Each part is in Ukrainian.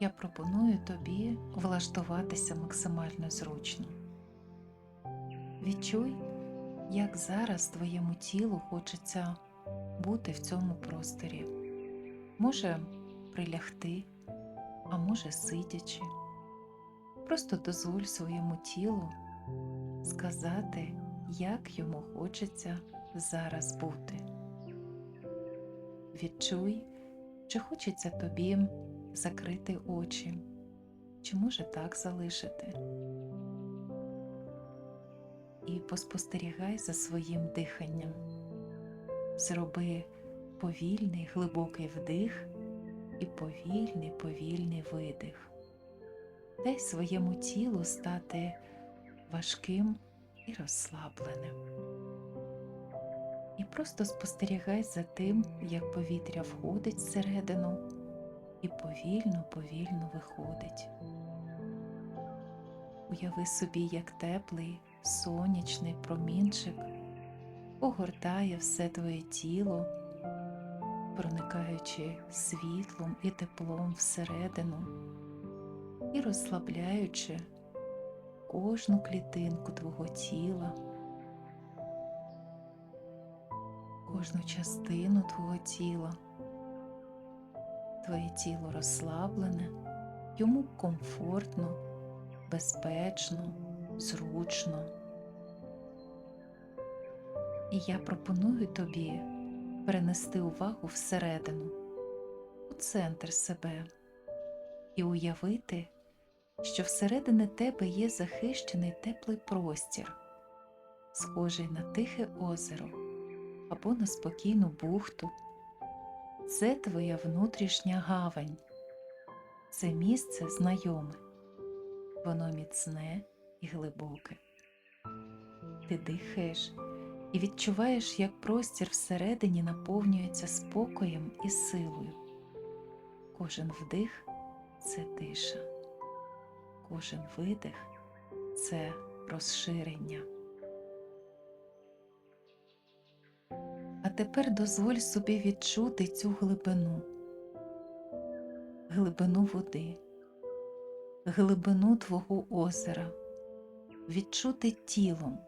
я пропоную тобі влаштуватися максимально зручно. Відчуй, як зараз твоєму тілу хочеться бути в цьому просторі. Може прилягти, а може сидячи. Просто дозволь своєму тілу сказати, як йому хочеться зараз бути. Відчуй, чи хочеться тобі закрити очі, чи може так залишити. І поспостерігай за своїм диханням. Зроби повільний глибокий вдих і повільний повільний видих. Дай своєму тілу стати важким і розслабленим. І просто спостерігай за тим, як повітря входить всередину і повільно, повільно виходить. Уяви собі, як теплий сонячний промінчик огортає все твоє тіло, проникаючи світлом і теплом всередину і розслабляючи кожну клітинку твого тіла, кожну частину твого тіла. Твоє тіло розслаблене, йому комфортно, безпечно, зручно. І я пропоную тобі перенести увагу всередину, у центр себе і уявити, що всередині тебе є захищений теплий простір, схожий на тихе озеро або на спокійну бухту. Це твоя внутрішня гавань, це місце знайоме, воно міцне і глибоке. Ти дихаєш і відчуваєш, як простір всередині наповнюється спокоєм і силою. Кожен вдих це тиша, кожен видих це розширення. А тепер дозволь собі відчути цю глибину, глибину води, глибину твого озера, відчути тілом.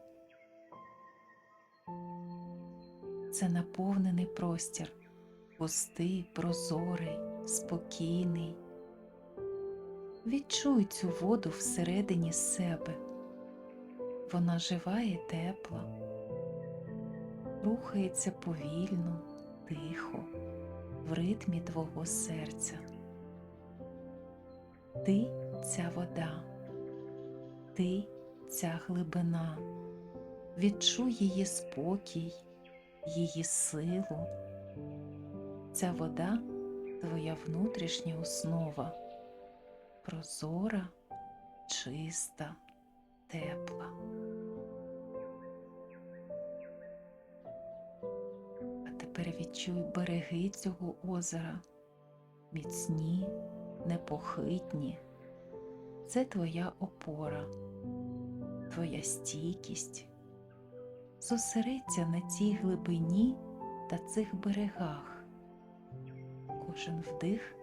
Це наповнений простір, пустий, прозорий, спокійний. Відчуй цю воду всередині себе. Вона жива і тепла рухається повільно, тихо, в ритмі твого серця. Ти ця вода, ти ця глибина, відчуй її спокій, її силу. Ця вода твоя внутрішня основа, прозора, чиста, тепла. Тепер відчуй береги цього озера, міцні, непохитні. Це твоя опора, твоя стійкість. Зосередься на цій глибині та цих берегах. Кожен вдих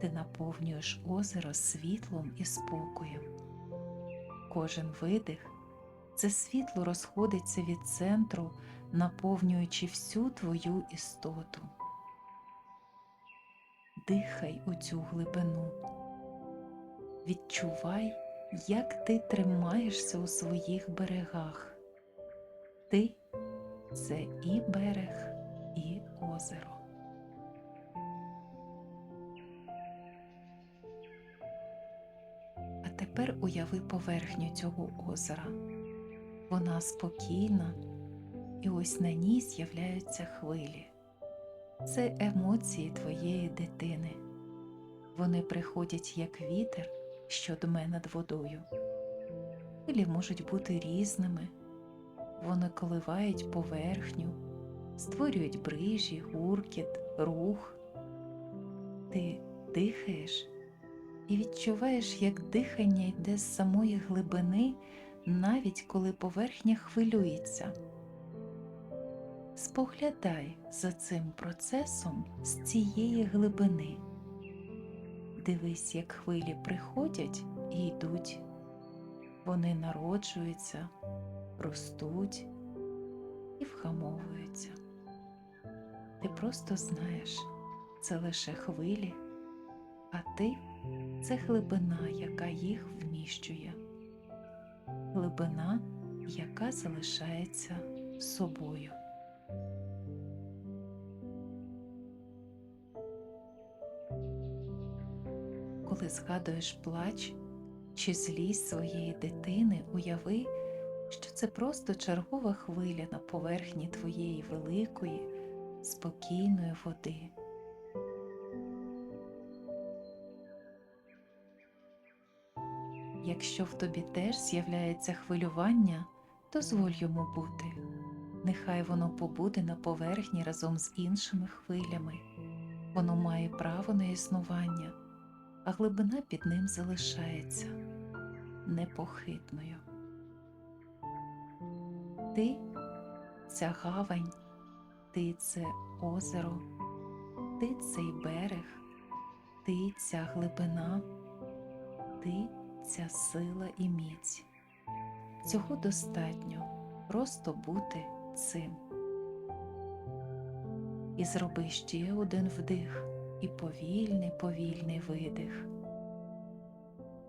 ти наповнюєш озеро світлом і спокоєм. Кожен видих це світло розходиться від центру наповнюючи всю твою істоту. Дихай у цю глибину, відчувай, як ти тримаєшся у своїх берегах. Ти це і берег, і озеро. Тепер уяви поверхню цього озера. Вона спокійна і ось на ній з'являються хвилі. Це емоції твоєї дитини. Вони приходять як вітер, що дме над водою. Хвилі можуть бути різними, вони коливають поверхню, створюють брижі, гуркіт, рух. Ти дихаєш і відчуваєш, як дихання йде з самої глибини, навіть коли поверхня хвилюється. Споглядай за цим процесом з цієї глибини. дивись, як хвилі приходять і йдуть. Вони народжуються, ростуть і вхамовуються. Ти просто знаєш, це лише хвилі, а ти це глибина, яка їх вміщує, глибина, яка залишається собою. Коли згадуєш плач чи злість своєї дитини, уяви, що це просто чергова хвиля на поверхні твоєї великої, спокійної води. Якщо в тобі теж з'являється хвилювання, дозволь йому бути. Нехай воно побуде на поверхні разом з іншими хвилями. Воно має право на існування, а глибина під ним залишається непохитною. Ти ця гавань, ти це озеро, ти цей берег, ти ця глибина, ти ця сила і міць. Цього достатньо просто бути цим. І зроби ще один вдих і повільний, повільний видих.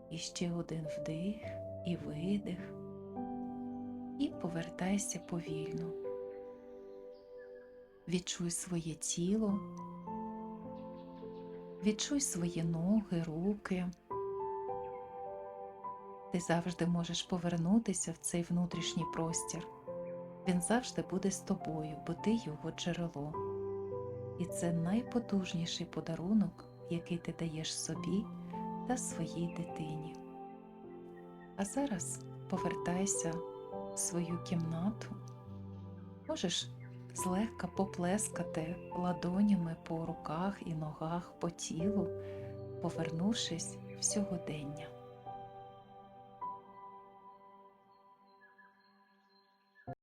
І ще один вдих і видих. І повертайся повільно. Відчуй своє тіло, відчуй свої ноги, руки. Ти завжди можеш повернутися в цей внутрішній простір. Він завжди буде з тобою, бо ти його джерело. І це найпотужніший подарунок, який ти даєш собі та своїй дитині. А зараз повертайся в свою кімнату. Можеш злегка поплескати ладонями по руках і ногах по тілу, повернувшись в сьогодення.